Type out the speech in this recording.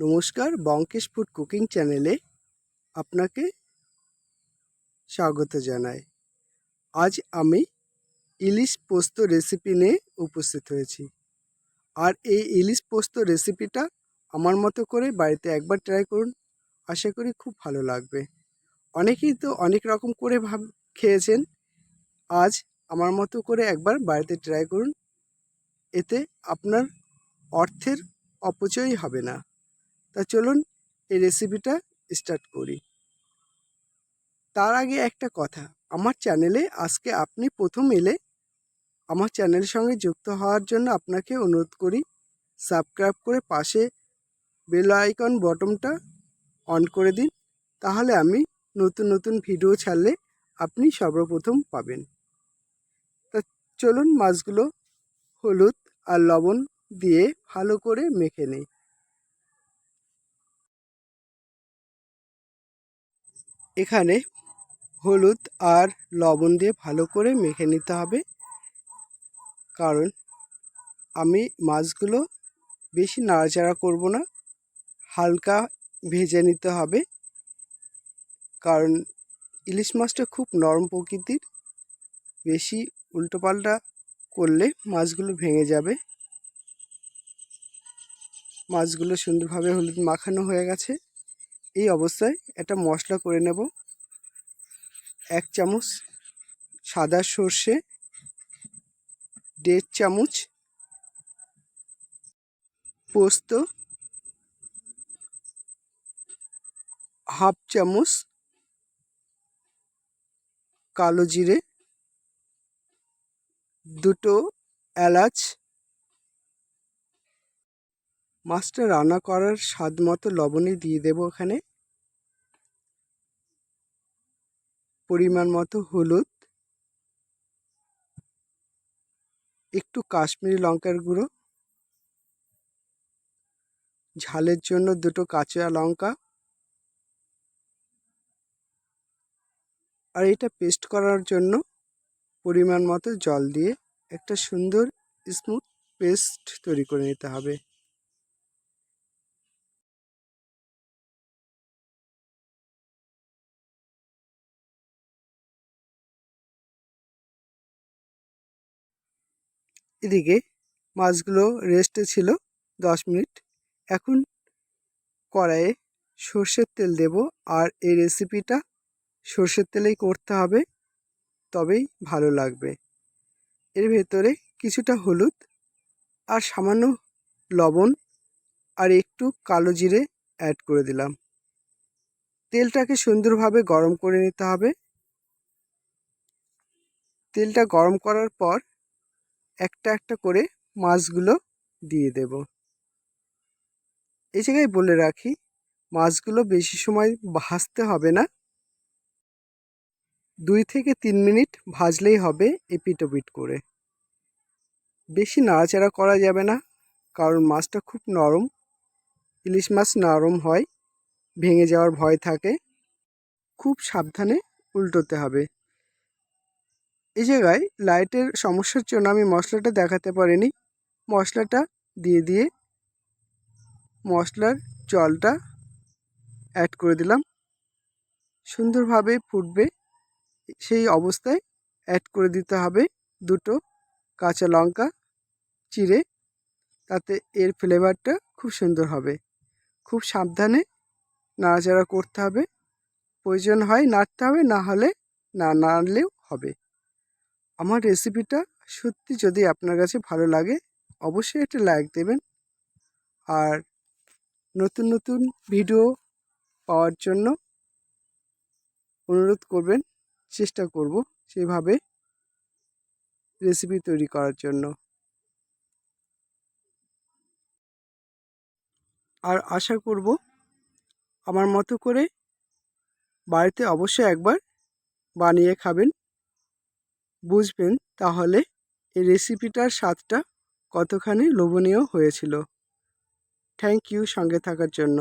নমস্কার, Byomkesh food cooking চ্যানেলে আপনাকে স্বাগত জানাই। আজ আমি ইলিশ পোস্ত রেসিপি নিয়ে উপস্থিত হয়েছি। আর এই ইলিশ পোস্ত রেসিপিটা আমার মতো করে বাড়িতে একবার ট্রাই করুন, আশা করি খুব ভালো লাগবে। অনেকেই তো অনেক রকম করে ভাব খেয়েছেন, আজ আমার মতো করে একবার বাড়িতে ট্রাই করুন, এতে আপনার অর্থের অপচয় হবে না। তা চলুন এই রেসিপিটা স্টার্ট করি। তার আগে একটা কথা, আমার চ্যানেলে আজকে আপনি প্রথম এলে আমার চ্যানেলের সঙ্গে যুক্ত হওয়ার জন্য আপনাকে অনুরোধ করি সাবস্ক্রাইব করে পাশে বেল আইকন বটমটা অন করে দিন, তাহলে আমি নতুন নতুন ভিডিও ছাড়লে আপনি সর্বপ্রথম পাবেন। তা চলুন মাছগুলো হলুদ আর লবণ দিয়ে ভালো করে মেখে নিই। এখানে হলুদ আর লবণ দিয়ে ভালো করে মেখে নিতে হবে। কারণ আমি মাছগুলো বেশি নাড়াচাড়া করব না, হালকা ভেজে নিতে হবে। কারণ ইলিশ মাছটা খুব নরম প্রকৃতির, বেশি উল্টোপাল্টা করলে মাছগুলো ভেঙে যাবে। মাছগুলো সুন্দরভাবে হলুদ মাখানো হয়ে গেছে। এই অবস্থায় একটা মশলা করে নেব। এক চামচ সাদা সর্ষে, দেড় চামচ পোস্ত, হাফ চামচ কালো জিরে, দুটো এলাচ মাছটা রান্না করার স্বাদ মতো লবণই দিয়ে দেবো এখানে পরিমাণ মতো হলুদ। একটু কাশ্মীরি লঙ্কার গুঁড়ো। ঝালের জন্য দুটো কাঁচা লঙ্কা। আর এটা পেস্ট করার জন্য পরিমাণ মতো জল দিয়ে একটা সুন্দর স্মুথ পেস্ট তৈরি করে নিতে হবে। এদিকে মাছগুলো রেস্টে ছিল দশ মিনিট। এখন কড়াইয়ে সর্ষের তেল দেব আর এই রেসিপিটা সর্ষের তেলেই করতে হবে, তবেই ভালো লাগবে। এর ভেতরে কিছুটা হলুদ আর সামান্য লবণ আর একটু কালো জিরে অ্যাড করে দিলাম। তেলটাকে সুন্দরভাবে গরম করে নিতে হবে। তেলটা গরম করার পর একটা একটা করে মাছগুলো দিয়ে দেব। এই জায়গায় বলে রাখি, মাছগুলো বেশি সময় ভাজতে হবে না। দুই থেকে তিন মিনিট ভাজলেই হবে এপিট ওপিট করে। বেশি নাড়াচাড়া করা যাবে না, কারণ মাছটা খুব নরম। ইলিশ মাছ নরম হয়, ভেঙে যাওয়ার ভয় থাকে। খুব সাবধানে উল্টোতে হবে। এই জায়গায় লাইটের সমস্যার জন্য আমি মশলাটা দেখাতে পারিনি। মশলাটা দিয়ে দিয়ে মশলার জলটা অ্যাড করে দিলাম। সুন্দরভাবে ফুটবে। সেই অবস্থায় অ্যাড করে দিতে হবে দুটো কাঁচা লঙ্কা চিড়ে। তাতে এর ফ্লেভারটা খুব সুন্দর হবে। খুব সাবধানে নাড়াচাড়া করতে হবে। প্রয়োজন হয় নাড়তে হবে, না হলে না নাড়লেও হবে। আমার রেসিপিটা সত্যি যদি আপনার কাছে ভালো লাগে, অবশ্যই একটা লাইক দেবেন। আর নতুন নতুন ভিডিও পাওয়ার জন্য অনুরোধ করবেন, চেষ্টা করব সেভাবে রেসিপি তৈরি করার জন্য। আর আশা করব আমার মতো করে বাড়িতে অবশ্যই একবার বানিয়ে খাবেন। বুঝবেন তাহলে এই রেসিপিটার স্বাদটা কতখানি লোভনীয় হয়েছিল। থ্যাংক ইউ সঙ্গে থাকার জন্য।